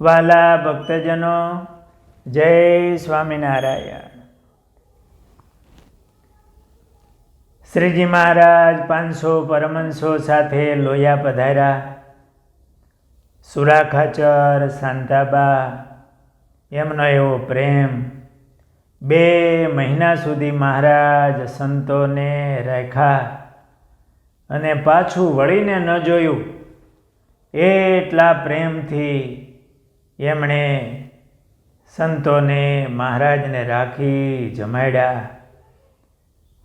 વાલા ભક્તજનો, જય સ્વામિનારાયણ. શ્રીજી મહારાજ પાંચસો પરમંશો સાથે લોયા પધાર્યા. સુરાખાચર શાંતાબા એમનો એવો પ્રેમ. બે મહિના સુધી મહારાજ સંતોને રાખ્યા અને પાછું વળીને ન જોયું. એટલા પ્રેમથી એમણે સંતોને મહારાજને રાખી જમાડ્યા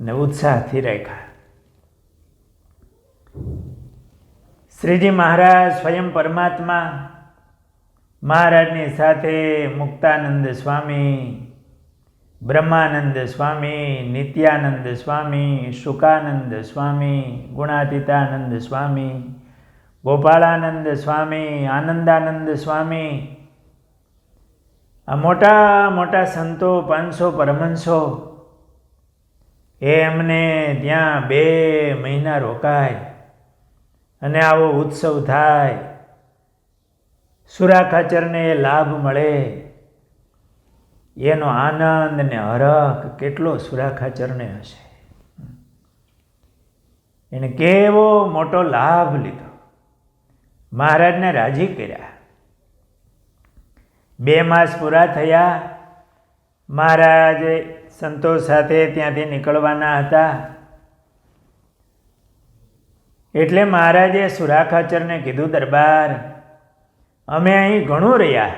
ને ઉત્સાહથી રાખ્યા. શ્રીજી મહારાજ સ્વયં પરમાત્મા મહારાજની સાથે મુક્તાનંદ સ્વામી, બ્રહ્માનંદ સ્વામી, નિત્યાનંદ સ્વામી શુકાનંદ સ્વામી, ગુણાતીતાનંદ સ્વામી, ગોપાળાનંદ સ્વામી, આનંદાનંદ સ્વામી આ મોટા મોટા સંતો પાંચસો પરમંશો એ એમને ત્યાં બે મહિના રોકાય અને આવો ઉત્સવ થાય. સુરાખાચરને એ લાભ મળે. એનો આનંદ ને હરખ કેટલો સુરાખાચરને હશે. એને કેવો મોટો લાભ લીધો. મહારાજને રાજી કર્યા. બે માસ પૂરા થયા. મહારાજ સંતોષ સાથે ત્યાંથી નીકળવાના હતા. એટલે મહારાજે સુરાખાચરને કીધું, દરબાર, અમે અહીં ઘણું રહ્યા.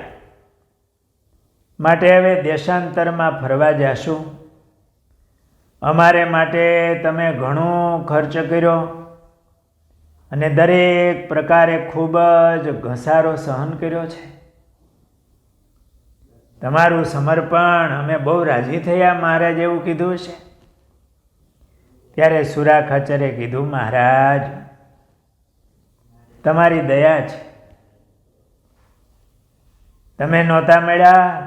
માટે હવે દેશાંતરમાં ફરવા જાશું. અમારે માટે તમે ઘણો ખર્ચ કર્યો અને દરેક પ્રકારે ખૂબ જ ઘસારો સહન કર્યો છે. તમારું સમર્પણ અમે બહુ રાજી થયા મહારાજ એવું કીધું છે ત્યારે સુરા ખચરે કીધું, મહારાજ, તમારી દયા છે. તમે નહોતા મળ્યા.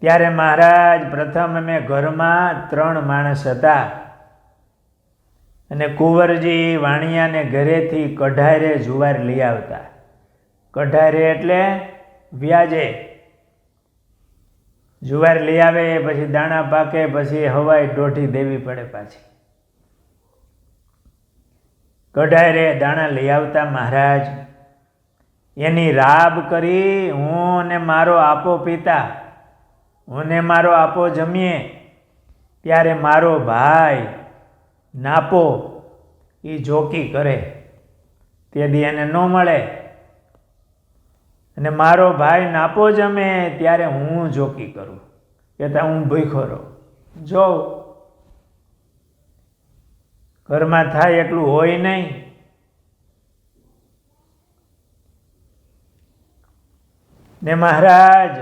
ત્યારે મહારાજ, પ્રથમ અમે ઘરમાં ત્રણ માણસ હતા. અને કુંવરજી વાણિયાને ઘરેથી કઢારે જુવાર લઈ આવતા. કઢારે એટલે વ્યાજે. જુવાર લઈ આવે, પછી દાણા પાકે, પછી હવાઈ દોઢી દેવી પડે પાછી. કઢારે દાણા લઈ આવતા મહારાજ. એની રાબ કરી, હું ને મારો આપો પીતા, હું ને મારો આપો જમીએ, ત્યારે મારો ભાઈ નાપો એ જોકી કરે. તે દી એને ન મળે. અને મારો ભાઈ નાપો જમે ત્યારે હું જોકી કરું કહેતા હું ભૂખો જો ઘરમાં થાય એટલું હોય નહીં, ને મહારાજ,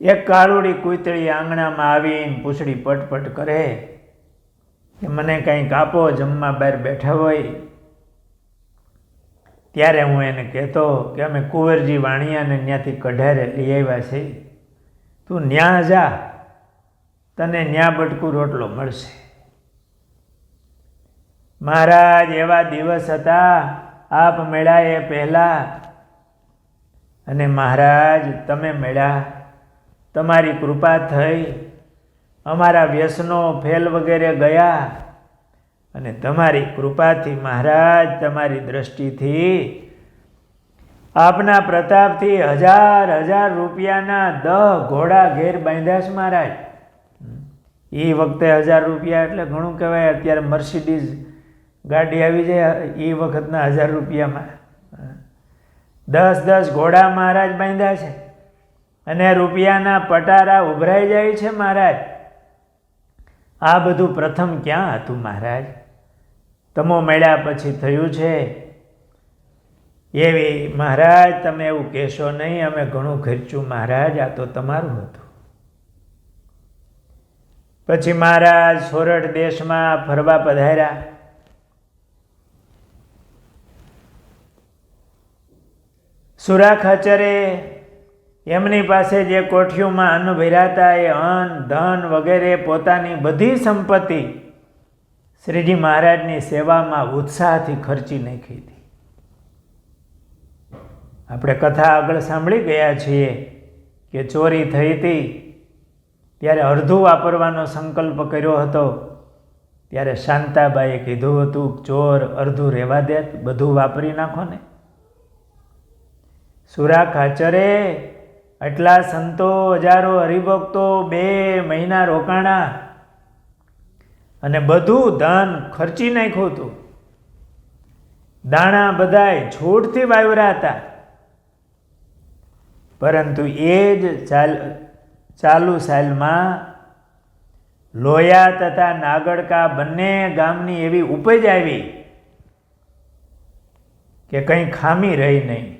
એક કાળુડી કૂતળી આંગણામાં આવીને પૂછડી પટપટ કરે. કે મને કંઈક આપો, જમવા બહાર બેઠા હોય. ત્યારે હું એને કહેતો કે અમે કુંવરજી વાણિયાને ત્યાંથી કઢારે લઈ આવ્યા છે. તું ન્યા જા, તને ન્યા બટકું રોટલો મળશે. મહારાજ, એવા દિવસ હતા, આપ મળ્યા એ પહેલાં. અને મહારાજ, તમે મળ્યા તમારી કૃપા થઈ. અમારા વ્યસનો ફેલ વગેરે ગયા. અને તમારી કૃપાથી મહારાજ, તમારી દ્રષ્ટિથી આપના પ્રતાપથી હજાર હજાર રૂપિયાના દહ ઘોડા ઘેર બાંધ્યા છે મહારાજ. એ વખતે હજાર રૂપિયા એટલે ઘણું કહેવાય, અત્યારે મર્સિડીઝ ગાડી આવી જાય એ વખતના હજાર રૂપિયામાં. દસ દસ ઘોડા મહારાજ બાંધ્યા છે. અને રૂપિયાના પટારા ઉભરાઈ જાય છે મહારાજ. આ બધું પ્રથમ ક્યાં હતું મહારાજ? તમો મળ્યા પછી થયું છે? એવી, મહારાજ, તમે એવું કહેશો નહીં, અમે ઘણું ખર્ચ્યું, મહારાજ, આ તો તમારું હતું. પછી મહારાજ સોરઠ દેશમાં ફરવા પધાર્યા. સુરા ખાચરે એમની પાસે જે કોઠીઓમાં અન્ન ભેરાતા એ અન્ન, ધન વગેરે પોતાની બધી સંપત્તિ શ્રીજી મહારાજની સેવામાં ઉત્સાહથી ખર્ચી નાખી હતી. આપણે કથા આગળ સાંભળી ગયા છીએ કે ચોરી થઈ હતી, ત્યારે અડધું વાપરવાનો સંકલ્પ કર્યો હતો. ત્યારે શાંતાબાઈએ કીધું હતું, ચોર અડધું રહેવા દે, બધું વાપરી નાખો ને. સુરા ખાચરે આટલા સંતો હજારો હરિભક્તો બે મહિના રોકાણા અને બધું ધન ખર્ચી નાખ્યું હતું. દાણા બધાય છૂટથી વાવરા હતા. પરંતુ એ જ ચાલ, ચાલુ સાલમાં લોયા તથા નાગડકા બંને ગામની એવી ઉપજ આવી કે કંઈ ખામી રહી નહીં.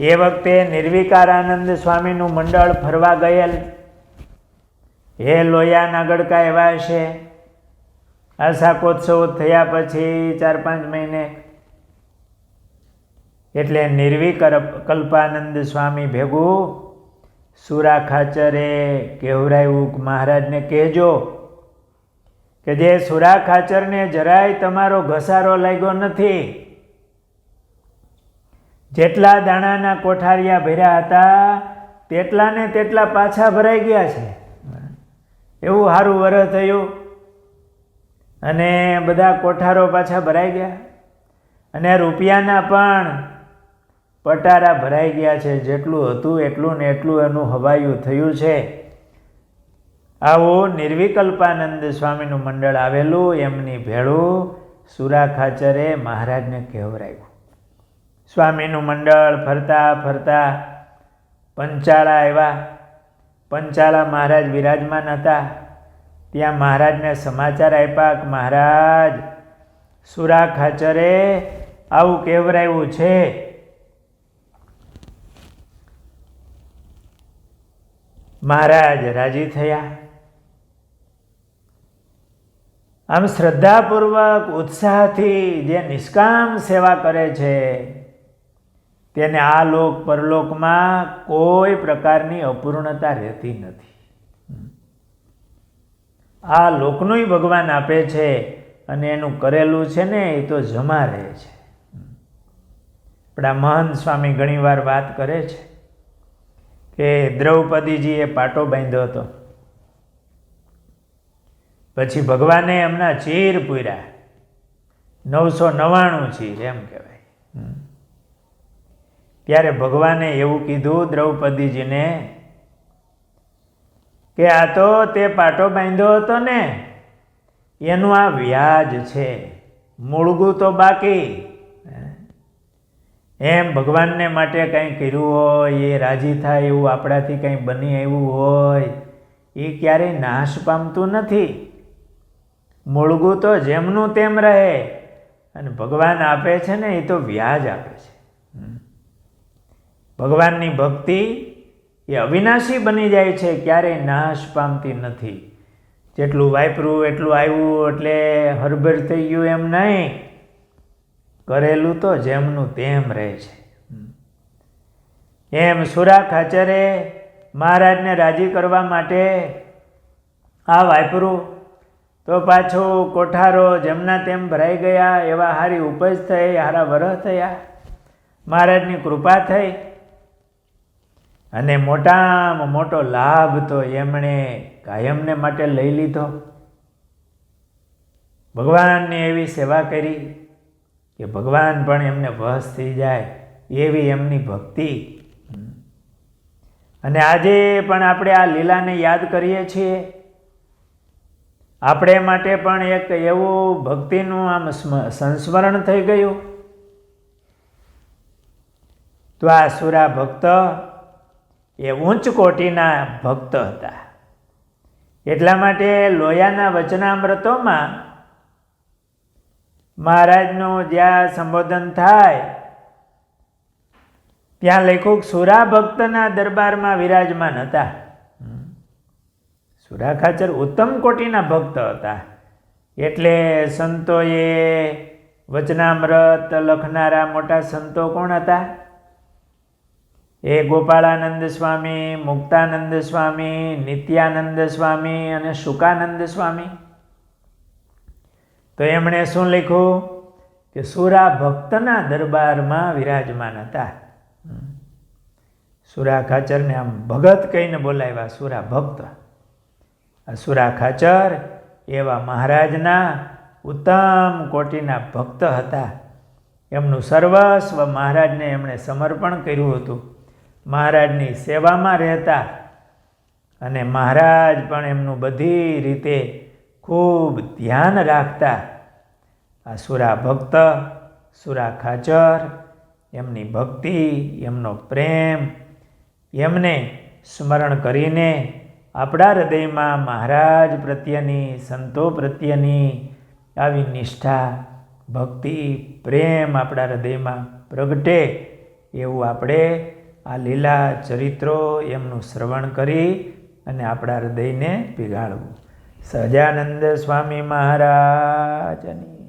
એ વખતે નિર્વિકારાનંદ સ્વામીનું મંડળ ફરવા ગયેલ. હે લોયાના ગડકા એવા છે આ શાકોત્સવ થયા પછી ચાર પાંચ મહિને. એટલે નિર્વિકર કલ્પાનંદ સ્વામી ભેગું, સુરા ખાચરે કહેવરાયું કે મહારાજને કહેજો કે જે સુરા ખાચરને જરાય તમારો ઘસારો લાગ્યો નથી. જેટલા દાણાના કોઠારિયા ભર્યા હતા તેટલા ને તેટલા પાછા ભરાઈ ગયા છે. એવું સારું વરસ થયું. અને બધા કોઠારો પાછા ભરાઈ ગયા. અને રૂપિયાના પણ પટારા ભરાઈ ગયા છે. જેટલું હતું એટલું ને એટલું એનું હવાયું થયું છે. આવું નિર્વિકલ્પાનંદ સ્વામીનું મંડળ આવેલું, એમની ભેળું સુરા ખાચરે મહારાજને કહેવરાયું. સ્વામીનું મંડળ ફરતા ફરતા પંચાળા આવ્યા. પંચાળા મહારાજ વિરાજમાન હતા. ત્યાં મહારાજને સમાચાર આપ્યા કે, મહારાજ, સુરા ખાચરે આવું કેવરાયું છે? મહારાજ રાજી થયા. આમ શ્રદ્ધાપૂર્વક, ઉત્સાહથી જે નિષ્કામ સેવા કરે છે તેને આ લોક પરલોકમાં કોઈ પ્રકારની અપૂર્ણતા રહેતી નથી. આ લોકનું ભગવાન આપે છે અને એનું કરેલું છે ને એ તો જમા રહે છે. આપણા મહંત સ્વામી ઘણીવાર વાત કરે છે કે દ્રૌપદીજીએ પાટો બાંધ્યો હતો. પછી ભગવાને એમના ચીર પૂર્યા. નવસો નવ્વાણું ચીર એમ કહેવાય. ત્યારે ભગવાને એવું કીધું દ્રૌપદીજીને કે આ તો તે પાટો બાંધ્યો હતો ને, એનું આ વ્યાજ છે, મૂળગું તો બાકી. એમ ભગવાનને માટે કંઈ કર્યું હોય, એ રાજી થાય એવું આપણાથી કંઈ બની આવ્યું હોય, એ ક્યારેય નાશ પામતું નથી. મૂળગું તો જેમનું તેમ રહે, અને ભગવાન આપે છે ને, એ તો વ્યાજ આપે છે. ભગવાનની ભક્તિ એ અવિનાશી બની જાય છે, ક્યારેય નાશ પામતી નથી. જેટલું વાપરું, એટલું આવ્યું, એટલે હરભર થઈ ગયું એમ નહીં. કરેલું તો જેમનું તેમ રહે છે. એમ સુરા ખાચરે મહારાજને રાજી કરવા માટે આ વાપરું. તો પાછો કોઠારો જેમના તેમ ભરાઈ ગયા, એવા સારી ઉપજ થઈ, હારા વરસ થયા. મહારાજની કૃપા થઈ. અને મોટામાં મોટો લાભ તો એમણે કાયમને માટે લઈ લીધો. ભગવાનની એવી સેવા કરી કે ભગવાન પણ એમને વહસ થઈ જાય એવી એમની ભક્તિ. અને આજે પણ આપણે આ લીલાને યાદ કરીએ છીએ. આપણે માટે પણ એક એવું ભક્તિનું આમ સંસ્મરણ થઈ ગયું. તો આ સુરા ભક્ત એ ઉચ્ચ કોટીના ભક્ત હતા. એટલા માટે લોયાના વચનામૃતોમાં મહારાજનું જ્યાં સંબોધન થાય, ત્યાં લેખક સુરા ભક્તના દરબારમાં વિરાજમાન હતા. સુરા ખાચર ઉત્તમ કોટીના ભક્ત હતા. એટલે સંતોએ વચનામૃત લખનારા મોટા સંતો કોણ હતા? એ ગોપાળાનંદ સ્વામી, મુક્તાનંદ સ્વામી, નિત્યાનંદ સ્વામી અને શુકાનંદ સ્વામી. તો એમણે શું લખ્યું? કે સુરા ભક્તના દરબારમાં વિરાજમાન હતા. સુરા ખાચરને આમ ભગત કહીને બોલાવ્યા, સુરા ભક્ત. આ સુરા ખાચર એવા મહારાજના ઉત્તમ કોટીના ભક્ત હતા. એમનું સર્વસ્વ મહારાજને એમણે સમર્પણ કર્યું હતું. મહારાજની સેવામાં રહેતા અને મહારાજ પણ એમનું બધી રીતે ખૂબ ધ્યાન રાખતા. આ સુરા ભક્ત, સુરા ખાચર, એમની ભક્તિ, એમનો પ્રેમ, એમને સ્મરણ કરીને આપણા હૃદયમાં મહારાજ પ્રત્યેની, સંતો પ્રત્યેની આવી નિષ્ઠા, ભક્તિ, પ્રેમ આપણા હૃદયમાં પ્રગટે એવું આપણે આ લીલા ચરિત્રો એમનું શ્રવણ કરી અને આપણા હૃદયને પીગાળવું. સહજાનંદ સ્વામી મહારાજની.